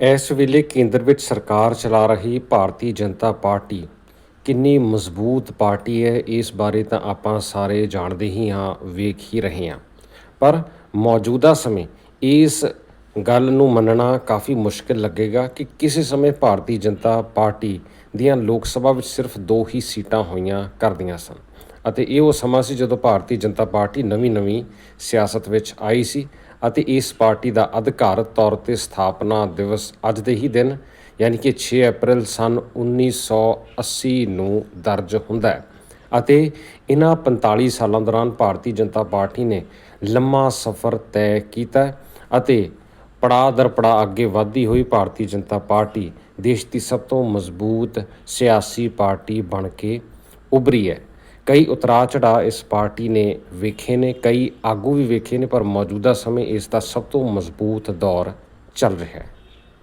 ਇਸ ਵੇਲੇ ਕੇਂਦਰ ਵਿੱਚ ਸਰਕਾਰ ਚਲਾ ਰਹੀ ਭਾਰਤੀ ਜਨਤਾ ਪਾਰਟੀ। ਕਿੰਨੀ ਮਜ਼ਬੂਤ ਪਾਰਟੀ ਹੈ, ਇਸ ਬਾਰੇ ਤਾਂ ਆਪਾਂ ਸਾਰੇ ਜਾਣਦੇ ਹੀ ਹਾਂ, ਵੇਖ ਹੀ ਰਹੇ ਹਾਂ। ਪਰ ਮੌਜੂਦਾ ਸਮੇਂ ਇਸ ਗੱਲ ਨੂੰ ਮੰਨਣਾ ਕਾਫੀ ਮੁਸ਼ਕਿਲ ਲੱਗੇਗਾ ਕਿ ਕਿਸੇ ਸਮੇਂ ਭਾਰਤੀ ਜਨਤਾ ਪਾਰਟੀ ਦੀਆਂ ਲੋਕ ਸਭਾ ਵਿੱਚ ਸਿਰਫ ਦੋ ਹੀ ਸੀਟਾਂ ਹੋਈਆਂ ਕਰਦੀਆਂ ਸਨ। ਅਤੇ ਇਹ ਉਹ ਸਮਾਂ ਸੀ ਜਦੋਂ ਭਾਰਤੀ ਜਨਤਾ ਪਾਰਟੀ ਨਵੀਂ-ਨਵੀਂ ਸਿਆਸਤ ਵਿੱਚ ਆਈ ਸੀ ਅਤੇ ਇਸ ਪਾਰਟੀ ਦਾ ਅਧਿਕਾਰਤ ਤੌਰ ਤੇ ਸਥਾਪਨਾ ਦਿਵਸ ਅੱਜ ਦੇ ਹੀ ਦਿਨ, ਯਾਨੀ ਕਿ 6 ਅਪ੍ਰੈਲ ਸਨ 1980 ਨੂੰ ਦਰਜ ਹੁੰਦਾ ਹੈ। ਅਤੇ ਇਹਨਾਂ 45 ਸਾਲਾਂ ਦੌਰਾਨ ਭਾਰਤੀ ਜਨਤਾ ਪਾਰਟੀ ਨੇ ਲੰਮਾ ਸਫ਼ਰ ਤੈਅ ਕੀਤਾ ਅਤੇ ਪੜਾਅ ਦਰ ਪੜਾਅ ਅੱਗੇ ਵਧਦੀ ਹੋਈ ਭਾਰਤੀ ਜਨਤਾ ਪਾਰਟੀ ਦੇਸ਼ ਦੀ ਸਭ ਤੋਂ ਮਜ਼ਬੂਤ ਸਿਆਸੀ ਪਾਰਟੀ ਬਣ ਕੇ ਉਭਰੀ ਹੈ। ਕਈ ਉਤਰਾਅ ਚੜਾਅ ਇਸ ਪਾਰਟੀ ਨੇ ਵੇਖੇ ਨੇ, ਕਈ ਆਗੂ ਵੀ ਵੇਖੇ ਨੇ, ਪਰ ਮੌਜੂਦਾ ਸਮੇਂ ਇਸ ਦਾ ਸਭ ਤੋਂ ਮਜ਼ਬੂਤ ਦੌਰ ਚੱਲ ਰਿਹਾ ਹੈ।